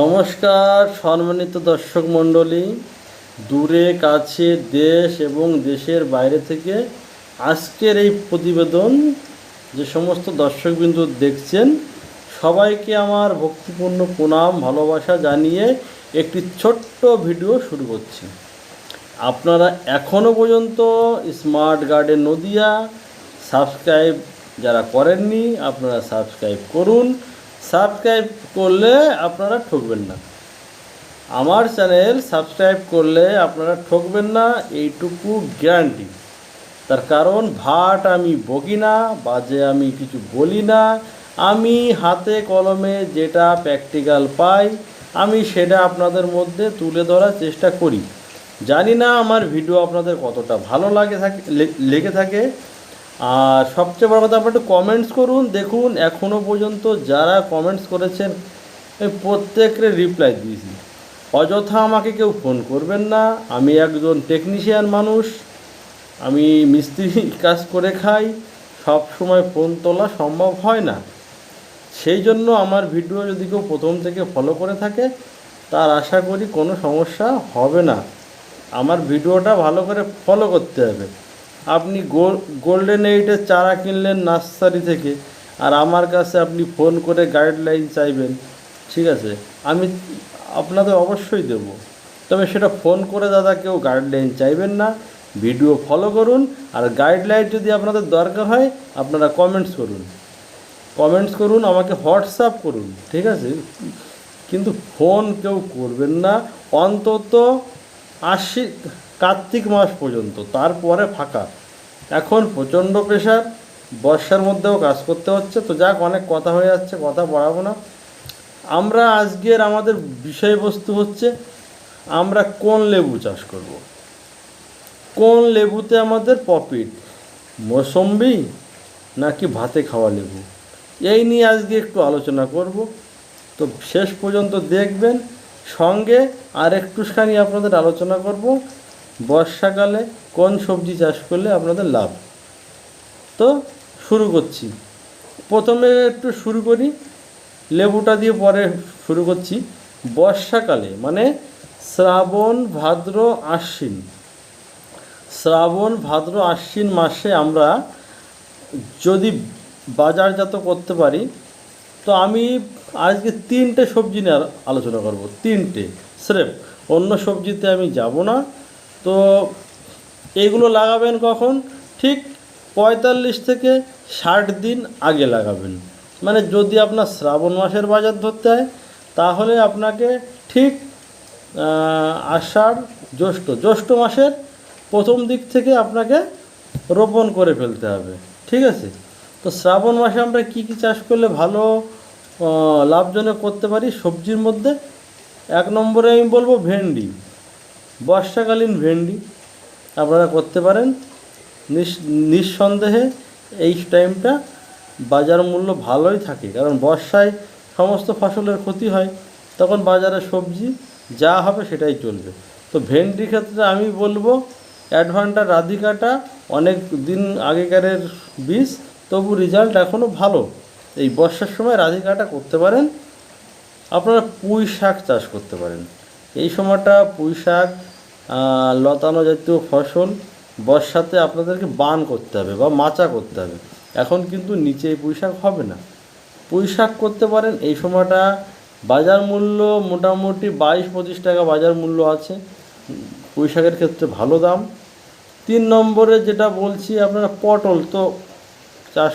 নমস্কার, সম্মানিত দর্শক মণ্ডলী। দূরে, কাছে, দেশ এবং দেশের বাইরে থেকে আজকের এই প্রতিবেদন যে সমস্ত দর্শকবিন্দু দেখছেন, সবাইকে আমার ভক্তিপূর্ণ প্রণাম, ভালোবাসা জানিয়ে একটি ছোট্ট ভিডিও শুরু করছি। আপনারা এখনও পর্যন্ত স্মার্ট গার্ডেন নদিয়া সাবস্ক্রাইব যারা করেননি, আপনারা সাবস্ক্রাইব করুন। সাবস্ক্রাইব করলে আপনারা ঠকবেন না। আমার চ্যানেল সাবস্ক্রাইব করলে আপনারা ঠকবেন না, এইটুকু গ্যারান্টি। তার কারণ, ভাট আমি বকি না, বাজে আমি কিছু বলি না। আমি হাতে কলমে যেটা প্র্যাকটিক্যাল পাই, আমি সেটা আপনাদের মধ্যে তুলে ধরার চেষ্টা করি। জানি না আমার ভিডিও আপনাদের কতটা ভালো লাগে থাকে লেগে থাকে। আর সবচেয়ে বড় কথা, আপনারা একটু কমেন্টস করুন, দেখুন এখনও পর্যন্ত যারা কমেন্টস করেছেন প্রত্যেকের রিপ্লাই দিয়েছি। অযথা আমাকে কেউ ফোন করবেন না, আমি একজন টেকনিশিয়ান মানুষ, আমি মিস্ত্রি কাজ করে খাই সব সময় ফোন তোলা সম্ভব হয় না। সেই জন্য আমার ভিডিও যদি কেউ প্রথম থেকে ফলো করে থাকে, তার আশা করি কোনো সমস্যা হবে না। আমার ভিডিওটা ভালো করে ফলো করতে হবে। আপনি গোল গোল্ডেন এইটের চারা কিনলেন নার্সারি থেকে, আর আমার কাছে আপনি ফোন করে গাইডলাইন চাইবেন, ঠিক আছে? আমি আপনাদের অবশ্যই দেবো। তবে সেটা ফোন করে দাদা কেউ গাইডলাইন চাইবেন না ভিডিও ফলো করুন, আর গাইডলাইন যদি আপনাদের দরকার হয়, আপনারা কমেন্টস করুন। কমেন্টস করুন, আমাকে হোয়াটসঅ্যাপ করুন, ঠিক আছে? কিন্তু ফোন কেউ করবেন না, অন্তত আশি কার্তিক মাস পর্যন্ত, তারপরে ফাঁকা। এখন প্রচণ্ড প্রেশার বর্ষার মধ্যেও কাজ করতে হচ্ছে। তো যাক, অনেক কথা হয়ে যাচ্ছে, কথা বাড়াবো না। আমরা আজকের আমাদের বিষয়বস্তু হচ্ছে, আমরা কোন লেবু চাষ করব। কোন লেবুতে আমাদের প্রফিট মৌসম্বি নাকি ভাতে খাওয়া লেবু? এই নিয়ে আজকে একটু আলোচনা করব। তো শেষ পর্যন্ত দেখবেন, সঙ্গে আর একটুখানি আপনাদের আলোচনা করব। বর্ষাকালে কোন সবজি চাষ করলে আপনাদের লাভ? তো শুরু করছি। প্রথমে একটু শুরু করি, লেবুটা দিয়ে পরে শুরু করছি। বর্ষাকালে মানে শ্রাবণ, ভাদ্র, আশ্বিন। শ্রাবণ, ভাদ্র, আশ্বিন মাসে আমরা যদি বাজারজাত করতে পারি, তো আমি আজকে তিনটে সবজি নিয়ে আলোচনা করব। তিনটে, স্রেফ অন্য সবজিতে আমি যাব না। তো এগুলো লাগাবেন কখন? ঠিক পঁয়তাল্লিশ থেকে ষাট দিন আগে লাগাবেন। মানে যদি আপনার শ্রাবণ মাসের বাজার ধরতে হয়, তাহলে আপনাকে ঠিক আষাঢ়, জ্যৈষ্ঠ জ্যৈষ্ঠ মাসের প্রথম দিক থেকে আপনাকে রোপণ করে ফেলতে হবে। ঠিক আছে? তো শ্রাবণ মাসে আমরা কি কি চাষ করলে ভালো লাভজনক করতে পারি? সবজির মধ্যে এক নম্বরে আমি বলব ভেন্ডি। বর্ষাকালীন ভেন্ডি আপনারা করতে পারেন। নিস- নিঃসন্দেহে এই টাইমটা বাজার মূল্য ভালোই থাকে, কারণ বর্ষায় সমস্ত ফসলের ক্ষতি হয়, তখন বাজারে সবজি যা হবে সেটাই চলবে। তো ভেন্ডির ক্ষেত্রে আমি বলব, অ্যাডভান্টা রাধিকাটা অনেক দিন আগেকারের বীজ, তবু রেজাল্ট এখনও ভালো। এই বর্ষার সময় রাধিকাটা করতে পারেন, আপনারা পুঁই শাক চাষ করতে পারেন। এই সময়টা পুঁই শাক লতানো জাতীয় ফসল, বর্ষাতে আপনাদেরকে বান করতে হবে বা মাচা করতে হবে। এখন কিন্তু নিচে পুঁই শাক হবে না। পুঁই শাক করতে পারেন, এই সময়টা বাজার মূল্য মোটামুটি বাইশ, পঁচিশ টাকা বাজার মূল্য আছে। পুঁই শাকের ক্ষেত্রে ভালো দাম। তিন নম্বরে যেটা বলছি, আপনারা পটল তো চাষ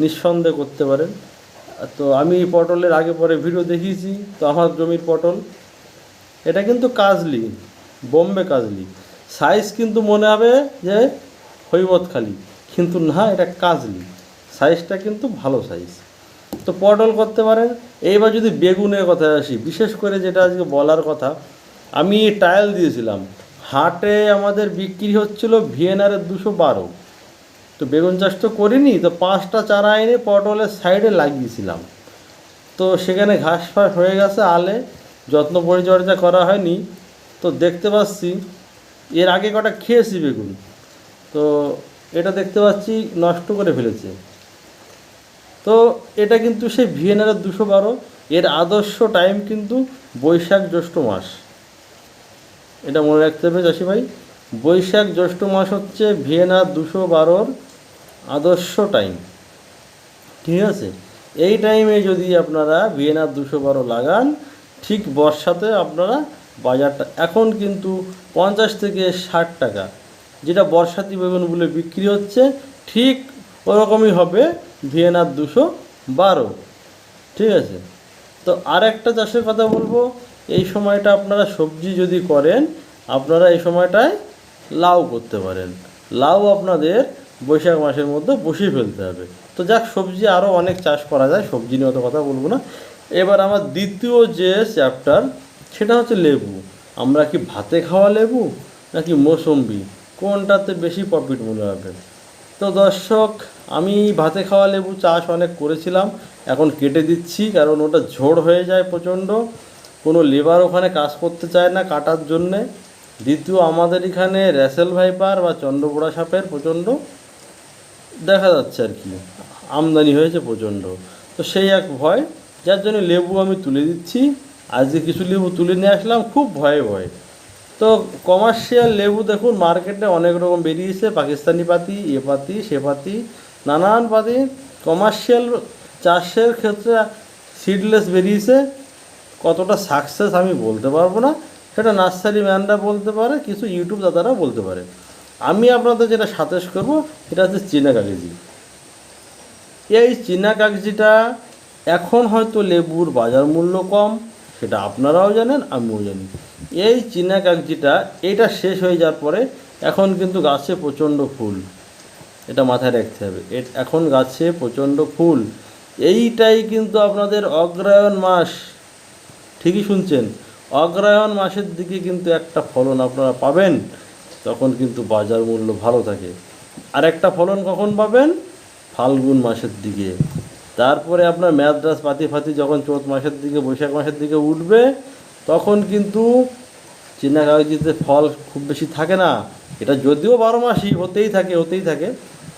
নিঃসন্দেহে করতে পারেন। তো আমি পটলের আগে পরে ভিডিও দেখিয়েছি, তো আমার জমির পটল। এটা কিন্তু কাজলি, বোম্বে কাজলি। সাইজ কিন্তু মনে হবে যে হৈমতখালি কিন্তু না, এটা কাজলি। সাইজটা কিন্তু ভালো সাইজ তো পটল করতে পারেন। এইবার যদি বেগুনের কথায় আসি, বিশেষ করে যেটা আজকে বলার কথা, আমি টাইল দিয়েছিলাম। হাটে আমাদের বিক্রি হচ্ছিল ভিএনআরের দুশো বারো। তো বেগুন চাষ তো করিনি, তো পাঁচটা চারা এনে পটলের সাইডে লাগিয়েছিলাম। তো সেখানে ঘাস ফাস হয়ে গেছে আলে। যত্ন পরিচর্যা করা হয়নি, তো দেখতে পাচ্ছি এর আগে কটা খেয়েছি বেগুন, তো এটা দেখতে পাচ্ছি নষ্ট করে ফেলেছে। তো এটা কিন্তু সেই ভিএনআরের দুশো বারো, এর আদর্শ টাইম কিন্তু বৈশাখ জ্যৈষ্ঠ মাস। এটা মনে রাখতে হবে চাষি ভাই, বৈশাখ জ্যৈষ্ঠ মাস হচ্ছে ভিয়েনার দুশো বারোর আদর্শ টাইম। ঠিক আছে? এই টাইমে যদি আপনারা ভিয়েনার দুশো বারো লাগান ঠিক বর্ষাতে আপনারা বাজারটা, এখন কিন্তু পঞ্চাশ থেকে ষাট টাকা, যেটা বর্ষাতি বলে বিক্রি হচ্ছে, ঠিক ওরকমই হবে ভিয়েনার দুশো বারো, ঠিক আছে? তো আর একটা চাষের কথা বলব, এই সময়টা আপনারা সবজি যদি করেন, আপনারা এই সময়টায় লাউ করতে পারেন। লাউ আপনাদের বৈশাখ মাসের মধ্যে বসিয়ে ফেলতে হবে। তো যাক, সবজি আরও অনেক চাষ করা যায়, সবজি নিয়ে অত কথা বলব না। এবার আমার দ্বিতীয় যে চ্যাপ্টার সেটা হচ্ছে লেবু। আমরা কি ভাতে খাওয়া লেবু নাকি মৌসম্বি? কোনটাতে বেশি প্রফিট মনে হবে? তো দর্শক, আমি ভাতে খাওয়া লেবু চাষ অনেক করেছিলাম, এখন কেটে দিচ্ছি কারণ ওটা ঝোড় হয়ে যায় প্রচণ্ড। কোনো লেবার ওখানে কাজ করতে চায় না কাটার জন্যে। দ্বিতীয়, আমাদের এখানে র্যাসেল ভাইপার বা চন্দ্রপোড়া সাপের প্রচণ্ড দেখা যাচ্ছে আর কি। আমদানি হয়েছে প্রচণ্ড। তো সেই এক ভয় যার জন্য লেবু আমি তুলে দিচ্ছি। আজকে কিছু লেবু তুলে নিয়ে আসলাম, খুব ভয়ে ভয়ে। তো কমার্শিয়াল লেবু দেখুন, মার্কেটে অনেক রকম বেরিয়েছে, পাকিস্তানি পাতি, এ পাতি, সে পাতি, নানান পাতি। কমার্শিয়াল চাষের ক্ষেত্রে সিডলেস বেরিয়েছে। কতটা সাকসেস আমি বলতে পারব না। সেটা নার্সারি ম্যানরা বলতে পারে, কিছু ইউটিউব দাদারা বলতে পারে। আমি আপনাদের যেটা সাজেস্ট করব, এটা হচ্ছে চীনা কাগজি। এই চীনা কাগজিটা এখন হয়তো লেবুর বাজার মূল্য কম, সেটা আপনারাও জানেন, আমিও জানি। এই চীনা কাগজিটা, এটা শেষ হয়ে যাওয়ার পরে এখন কিন্তু গাছে প্রচণ্ড ফুল। এটা মাথায় রাখতে হবে। এখন গাছে প্রচণ্ড ফুল। এইটাই কিন্তু আপনাদের অগ্রায়ণ মাস। ঠিকই শুনছেন অগ্রায়ণ মাসের দিকে কিন্তু একটা ফলন আপনারা পাবেন, তখন কিন্তু বাজার মূল্য ভালো থাকে। আর একটা ফলন কখন পাবেন? ফাল্গুন মাসের দিকে। তারপরে আপনার ম্যাদ্রাস পাতি ফাতি যখন চৈত মাসের দিকে, বৈশাখ মাসের দিকে উঠবে, তখন কিন্তু চীনা কাগজিতে ফল খুব বেশি থাকে না। এটা যদিও বারো মাসই, হতেই থাকে হতেই থাকে।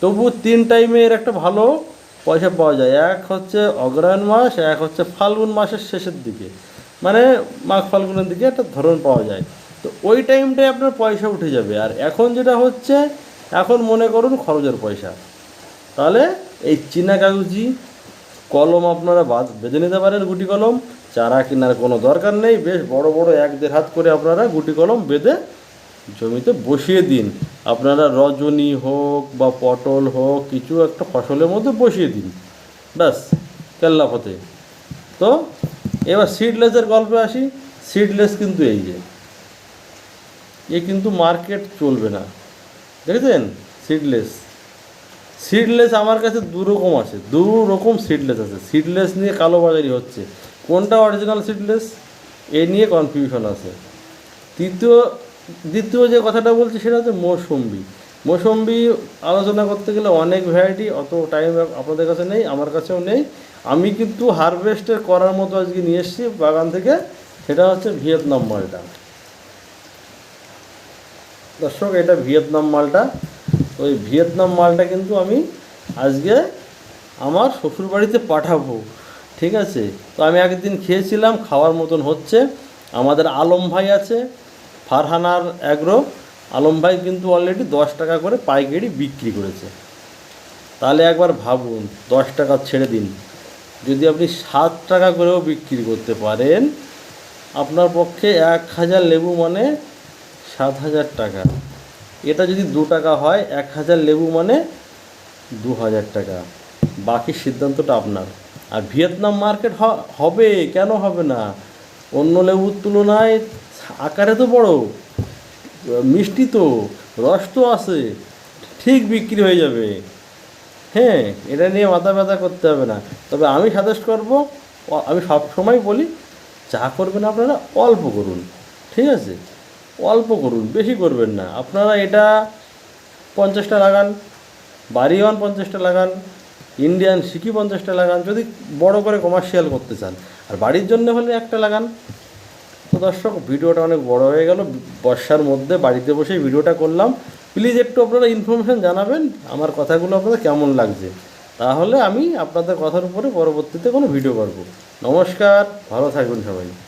তবু তিন টাইমে এর একটা ভালো পয়সা পাওয়া যায়। এক হচ্ছে অগ্রহায়ণ মাস, এক হচ্ছে ফাল্গুন মাসের শেষের দিকে। মানে মাঘ ফাল্গুনের দিকে একটা ধরন পাওয়া যায়। তো ওই টাইমটায় আপনার পয়সা উঠে যাবে। আর এখন যেটা হচ্ছে, এখন মনে করুন খরচের পয়সা। তাহলে এই চীনা কাগজি কলম আপনারা বাদ বেঁধে নিতে পারেন গুটি কলম। চারা কেনার কোনো দরকার নেই। বেশ বড় বড় এক দেড় হাত করে আপনারা গুটি কলম বেঁধে জমিতে বসিয়ে দিন। আপনারা রজনী হোক বা পটল হোক, কিছু একটা ফসলের মধ্যে বসিয়ে দিন। ব্যাস, কেল্লা ফতে তো, এবার সিডলেসের গল্পে আসি। সিডলেস কিন্তু এই যে, এ কিন্তু মার্কেট চলবে না। দেখেছেন? সিডলেস সিডলেস আমার কাছে দু রকম আছে, দু রকম সিডলেস আছে। সিডলেস নিয়ে কালোবাজারি হচ্ছে। কোনটা অরিজিনাল সিডলেস এ নিয়ে কনফিউশন আছে। তৃতীয়, দ্বিতীয় যে কথাটা বলছি সেটা হচ্ছে মৌসম্বি। মৌসম্বি আলোচনা করতে গেলে অনেক ভ্যারাইটি অত টাইম আপনাদের কাছে নেই, আমার কাছেও নেই। আমি কিন্তু হারভেস্টের করার মতো আজকে নিয়ে এসেছি, বাগান থেকে। সেটা হচ্ছে ভিয়েতনাম মালটা। দর্শক, এটা ভিয়েতনাম মালটা। ওই ভিয়েতনাম মালটা কিন্তু আমি আজকে আমার শ্বশুর বাড়িতে পাঠাবো, ঠিক আছে? তো আমি একদিন খেয়েছিলাম, খাওয়ার মতন হচ্ছে। আমাদের আলম ভাই আছে, ফারহানার অ্যাগ্রো। আলম ভাই কিন্তু অলরেডি দশ টাকা করে পাইকারি বিক্রি করেছে। তাহলে একবার ভাবুন, দশ টাকা ছেড়ে দিন। যদি আপনি সাত টাকা করেও বিক্রি করতে পারেন, আপনার পক্ষে এক হাজার লেবু মানে সাত হাজার টাকা। এটা যদি দু টাকা হয়, এক হাজার লেবু মানে দু হাজার টাকা। বাকি সিদ্ধান্তটা আপনার। আর ভিয়েতনাম মার্কেট হবে, কেন হবে না? অন্য লেবুর তুলনায় আকারে তো বড়, মিষ্টি তো, রস তো আছে, ঠিক বিক্রি হয়ে যাবে। হ্যাঁ এটা নিয়ে মাথা ব্যথা করতে হবে না। তবে আমি সাজেস্ট করব, আমি সব সময় বলি চা করবেন আপনারা অল্প করুন, ঠিক আছে? অল্প করুন, বেশি করবেন না। আপনারা এটা পঞ্চাশটা লাগান, বাড়িওয়ান পঞ্চাশটা লাগান, ইন্ডিয়ান সিকি পঞ্চাশটা লাগান, যদি বড় করে কমার্শিয়াল করতে চান। আর বাড়ির জন্য হলে একটা লাগান। তো দর্শক, ভিডিওটা অনেক বড় হয়ে গেল। বর্ষার মধ্যে বাড়িতে বসে ভিডিওটা করলাম। প্লিজ একটু আপনারা ইনফরমেশান জানাবেন, আমার কথাগুলো আপনাদের কেমন লাগছে। তাহলে আমি আপনাদের কথার উপরে পরবর্তীতে কোনো ভিডিও করব। নমস্কার, ভালো থাকবেন সবাই।